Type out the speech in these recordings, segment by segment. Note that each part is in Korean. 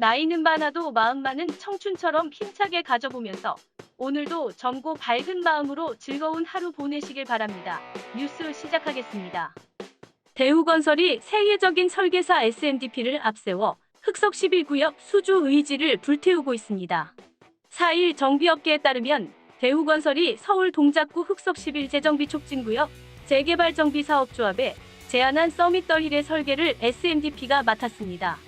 나이는 많아도 마음만은 청춘처럼 힘차게 가져보면서 오늘도 젊고 밝은 마음으로 즐거운 하루 보내시길 바랍니다. 뉴스 시작하겠습니다. 대우건설이 세계적인 설계사 SMDP를 앞세워 흑석 11구역 수주 의지를 불태우고 있습니다. 4일 정비업계에 따르면 대우건설이 서울 동작구 흑석 11 재정비 촉진구역 재개발 정비 사업조합에 제안한 서밋더힐의 설계를 SMDP가 맡았습니다.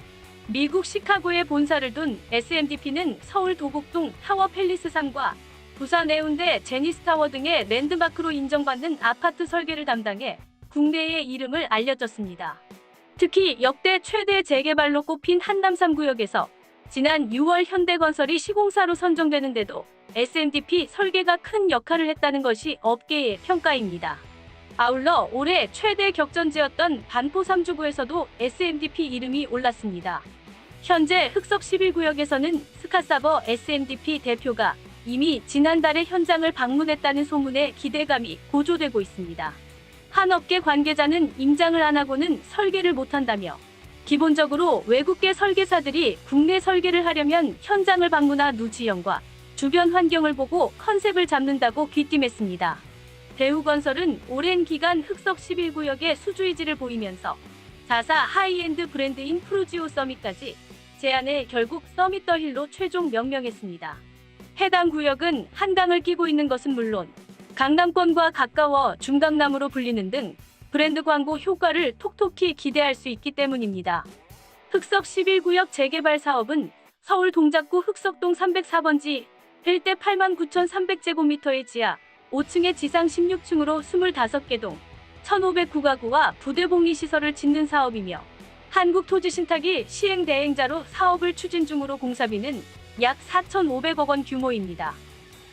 미국 시카고에 본사를 둔 SMDP는 서울 도곡동 타워 팰리스 3과 부산 해운대 제니스타워 등의 랜드마크로 인정받는 아파트 설계를 담당해 국내의 이름을 알려졌습니다. 특히 역대 최대 재개발로 꼽힌 한남 3구역에서 지난 6월 현대건설이 시공사로 선정되는데도 SMDP 설계가 큰 역할을 했다는 것이 업계의 평가입니다. 아울러 올해 최대 격전지였던 반포 3주구에서도 SMDP 이름이 올랐습니다. 현재 흑석 11구역에서는 스카사버 SMDP 대표가 이미 지난달에 현장을 방문했다는 소문에 기대감이 고조되고 있습니다. 한 업계 관계자는 임장을 안 하고는 설계를 못한다며 기본적으로 외국계 설계사들이 국내 설계를 하려면 현장을 방문한 누지형과 주변 환경을 보고 컨셉을 잡는다고 귀띔했습니다. 대우건설은 오랜 기간 흑석 11구역의 수주의지를 보이면서 자사 하이엔드 브랜드인 프루지오 서밋까지 제안해 결국 서밋 더 힐로 최종 명명했습니다. 해당 구역은 한강을 끼고 있는 것은 물론 강남권과 가까워 중강남으로 불리는 등 브랜드 광고 효과를 톡톡히 기대할 수 있기 때문입니다. 흑석 11구역 재개발 사업은 서울 동작구 흑석동 304번지 일대 89,300제곱미터의 지하 5층의 지상 16층으로 25개 동 1,509가구와 부대복리 시설을 짓는 사업이며 한국토지신탁이 시행 대행자로 사업을 추진 중으로 공사비는 약 4,500억 원 규모입니다.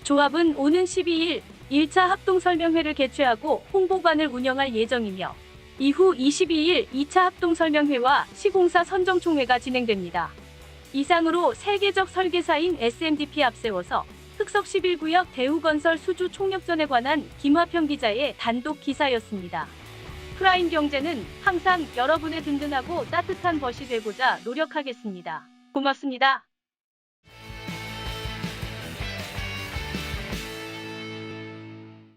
조합은 오는 12일 1차 합동 설명회를 개최하고 홍보관을 운영할 예정이며 이후 22일 2차 합동 설명회와 시공사 선정총회가 진행됩니다. 이상으로 세계적 설계사인 SMDP 앞세워서 흑석 11구역 대우건설 수주 총력전에 관한 김화평 기자의 단독 기사였습니다. 프라임 경제는 항상 여러분의 든든하고 따뜻한 벗이 되고자 노력하겠습니다. 고맙습니다.